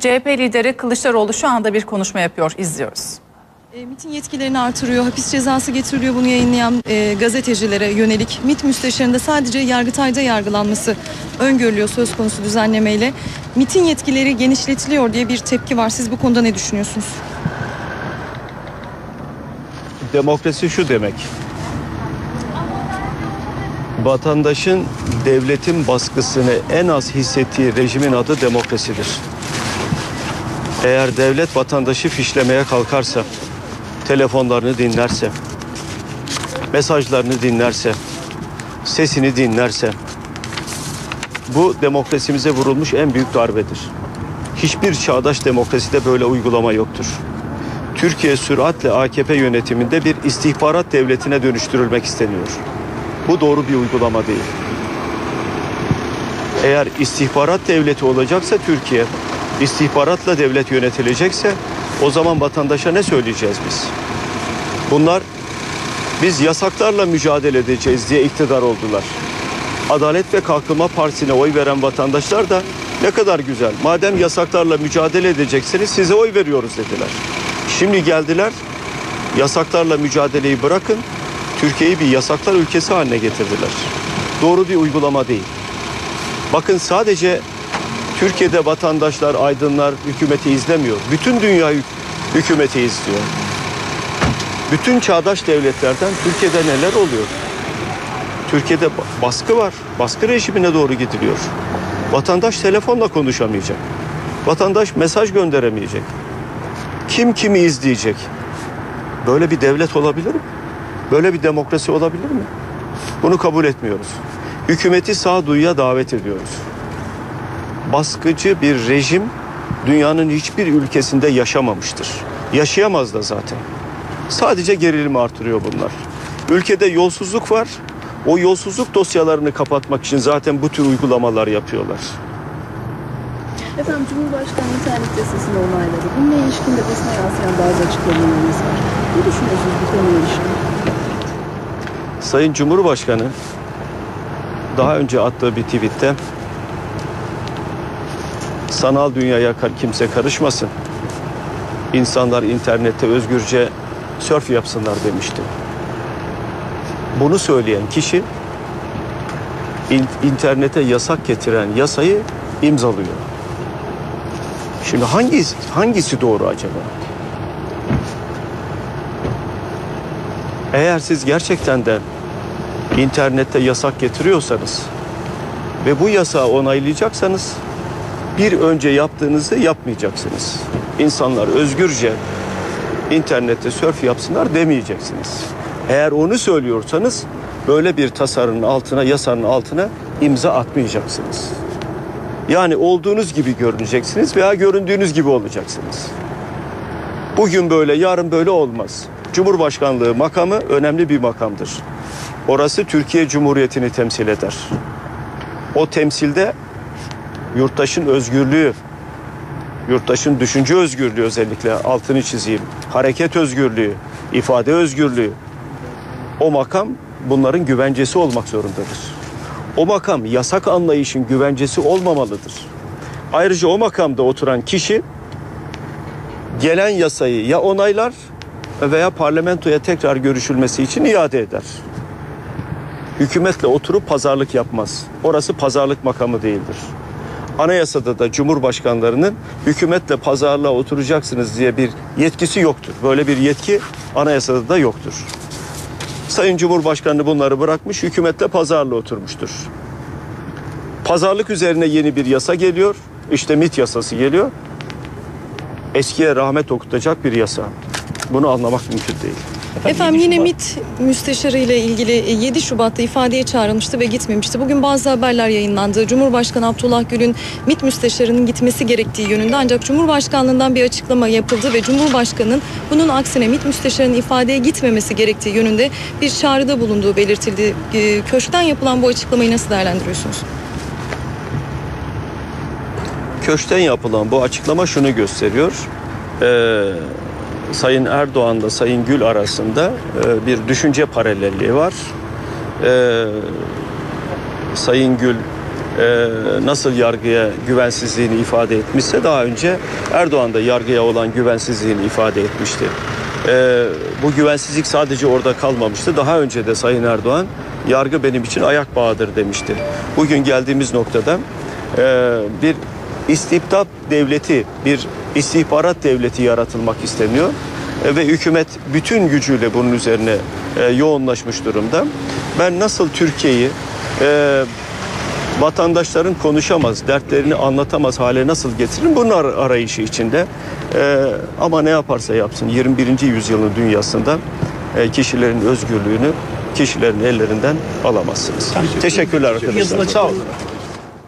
CHP lideri Kılıçdaroğlu şu anda bir konuşma yapıyor. İzliyoruz. E, MIT'in yetkilerini artırıyor, hapis cezası getiriliyor bunu yayınlayan e, gazetecilere yönelik. MIT müsteşarında sadece Yargıtay'da yargılanması öngörülüyor söz konusu düzenlemeyle. MIT'in yetkileri genişletiliyor diye bir tepki var. Siz bu konuda ne düşünüyorsunuz? Demokrasi şu demek. Vatandaşın devletin baskısını en az hissettiği rejimin adı demokrasidir. Eğer devlet vatandaşı fişlemeye kalkarsa, telefonlarını dinlerse, mesajlarını dinlerse, sesini dinlerse, bu demokrasimize vurulmuş en büyük darbedir. Hiçbir çağdaş demokraside böyle uygulama yoktur. Türkiye süratle AKP yönetiminde bir istihbarat devletine dönüştürülmek isteniyor. Bu doğru bir uygulama değil. Eğer istihbarat devleti olacaksa Türkiye, istihbaratla devlet yönetilecekse o zaman vatandaşa ne söyleyeceğiz biz? Bunlar biz yasaklarla mücadele edeceğiz diye iktidar oldular. Adalet ve Kalkınma Partisi'ne oy veren vatandaşlar da ne kadar güzel. Madem yasaklarla mücadele edeceksiniz size oy veriyoruz dediler. Şimdi geldiler yasaklarla mücadeleyi bırakın Türkiye'yi bir yasaklar ülkesi haline getirdiler. Doğru bir uygulama değil. Bakın sadece Türkiye'de vatandaşlar, aydınlar hükümeti izlemiyor. Bütün dünya hük- hükümeti izliyor. Bütün çağdaş devletlerden Türkiye'de neler oluyor? Türkiye'de ba- baskı var. Baskı rejimine doğru gidiliyor. Vatandaş telefonla konuşamayacak. Vatandaş mesaj gönderemeyecek. Kim kimi izleyecek? Böyle bir devlet olabilir mi? Böyle bir demokrasi olabilir mi? Bunu kabul etmiyoruz. Hükümeti sağduyuya davet ediyoruz. Baskıcı bir rejim dünyanın hiçbir ülkesinde yaşamamıştır. Yaşayamaz da zaten. Sadece gerilimi artırıyor bunlar. Ülkede yolsuzluk var. O yolsuzluk dosyalarını kapatmak için zaten bu tür uygulamalar yapıyorlar. Efendim Cumhurbaşkanı internet sitesini onayladı. Bununla ilişkin de basına yansıyan bazı açıklamalarınız var. Ne düşünüyorsunuz bu konuya ilişkin? Sayın Cumhurbaşkanı daha önce attığı bir tweette sanal dünyaya kimse karışmasın. İnsanlar internette özgürce sörf yapsınlar demişti. Bunu söyleyen kişi in- internete yasak getiren yasayı imzalıyor. Şimdi hangisi hangisi doğru acaba? Eğer siz gerçekten de internette yasak getiriyorsanız ve bu yasağı onaylayacaksanız bir önce yaptığınızı yapmayacaksınız. İnsanlar özgürce internette sörf yapsınlar demeyeceksiniz. Eğer onu söylüyorsanız böyle bir tasarının altına, yasanın altına imza atmayacaksınız. Yani olduğunuz gibi görüneceksiniz veya göründüğünüz gibi olacaksınız. Bugün böyle, yarın böyle olmaz. Cumhurbaşkanlığı makamı önemli bir makamdır. Orası Türkiye Cumhuriyeti'ni temsil eder. O temsilde yurttaşın özgürlüğü, yurttaşın düşünce özgürlüğü özellikle altını çizeyim. Hareket özgürlüğü, ifade özgürlüğü. O makam bunların güvencesi olmak zorundadır. O makam yasak anlayışın güvencesi olmamalıdır. Ayrıca o makamda oturan kişi gelen yasayı ya onaylar veya parlamentoya tekrar görüşülmesi için iade eder. Hükümetle oturup pazarlık yapmaz. Orası pazarlık makamı değildir. Anayasada da cumhurbaşkanlarının hükümetle pazarlığa oturacaksınız diye bir yetkisi yoktur. Böyle bir yetki anayasada da yoktur. Sayın Cumhurbaşkanı bunları bırakmış, hükümetle pazarlığa oturmuştur. Pazarlık üzerine yeni bir yasa geliyor. İşte MIT yasası geliyor. Eskiye rahmet okutacak bir yasa. Bunu anlamak mümkün değil. Efendim yedi yine MIT müsteşarı ile ilgili e, 7 Şubat'ta ifadeye çağrılmıştı ve gitmemişti. Bugün bazı haberler yayınlandı. Cumhurbaşkanı Abdullah Gül'ün MIT müsteşarının gitmesi gerektiği yönünde ancak Cumhurbaşkanlığından bir açıklama yapıldı ve Cumhurbaşkanı'nın bunun aksine MIT müsteşarının ifadeye gitmemesi gerektiği yönünde bir çağrıda bulunduğu belirtildi. E, Köşkten yapılan bu açıklamayı nasıl değerlendiriyorsunuz? Köşten yapılan bu açıklama şunu gösteriyor. Ee, Sayın Erdoğan'la Sayın Gül arasında e, bir düşünce paralelliği var. Ee, Sayın Gül e, nasıl yargıya güvensizliğini ifade etmişse daha önce Erdoğan da yargıya olan güvensizliğini ifade etmişti. E, bu güvensizlik sadece orada kalmamıştı. Daha önce de Sayın Erdoğan yargı benim için ayak bağıdır demişti. Bugün geldiğimiz noktada e, bir istibdat devleti, bir istihbarat devleti yaratılmak isteniyor. E, ve hükümet bütün gücüyle bunun üzerine e, yoğunlaşmış durumda. Ben nasıl Türkiye'yi e, vatandaşların konuşamaz, dertlerini anlatamaz hale nasıl getiririm bunun ar- arayışı içinde. E, ama ne yaparsa yapsın 21. yüzyılın dünyasında e, kişilerin özgürlüğünü kişilerin ellerinden alamazsınız. Teşekkürler arkadaşlar. Sağ olun.